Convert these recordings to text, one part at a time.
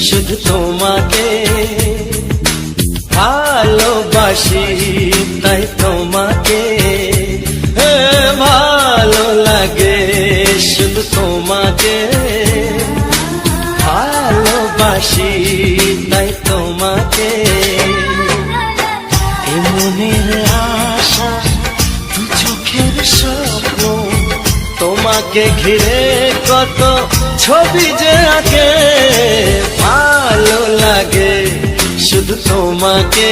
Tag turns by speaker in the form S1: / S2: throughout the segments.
S1: শুধু তোমাকে। ভালোবাসি তাই তোমাকে। ভালো লাগে শুধু তোমাকে। ভালোবাসি তাই তোমাকে। মনের আশা দু চোখের স্বপ্ন তোমাকে ঘিরে কত ছবি যে আঁকে ভালো লাগে শুধু তোমাকে।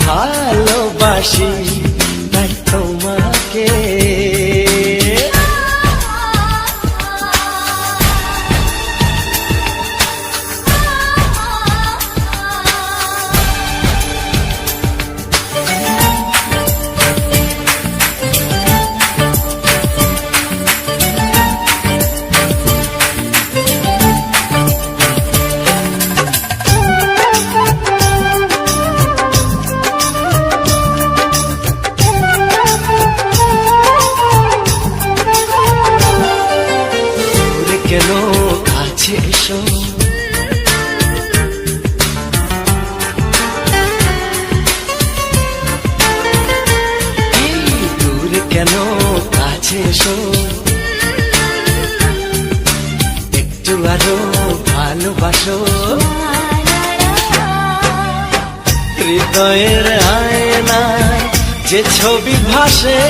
S1: ভালোবাসি তাই তোমাকে এসো। একটু আরও ভালোবাসো। হৃদয়ের আয়নায় যে ছবি ভাসে,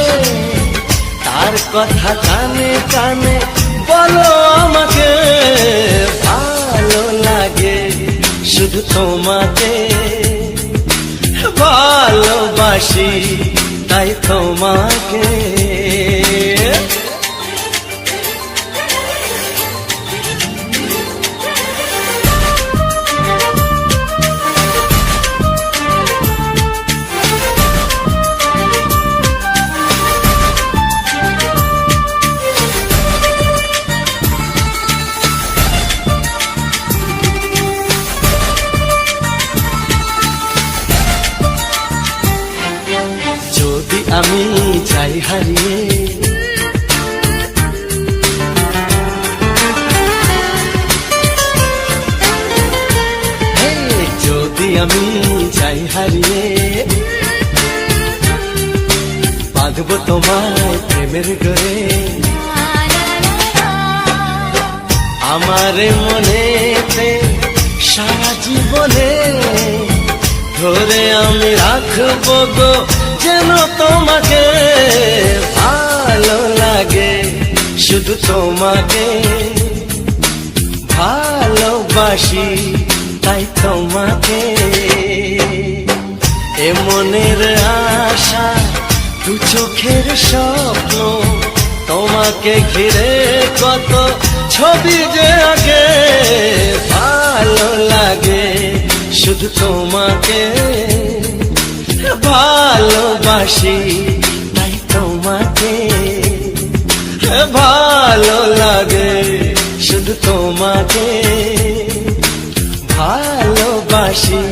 S1: তার কথা কানে কানে বলো আমাকে, ভালো লাগে শুধু তোমাকে। ভালোবাসি তাই তোমাকে। চাই হারিয়ে যদি আমি চাই হারিয়ে, বাঁধবো তোমায় প্রেমের গড়ে আমার মনেতে সারা জীবনে ধরে আমি রাখব গো যেন তোমাকে ভালো লাগে, শুধু তোমাকে ভালোবাসি, তাই তোমাকে এ মনের আশা, দু চোখের স্বপ্ন, তোমাকে ঘিরে কত ছবি যে আগে, ভালো লাগে, শুধু তোমাকে ভালোবাসি তাই তোমাকে। ভালো লাগে শুধু তোমাকে। ভালোবাসি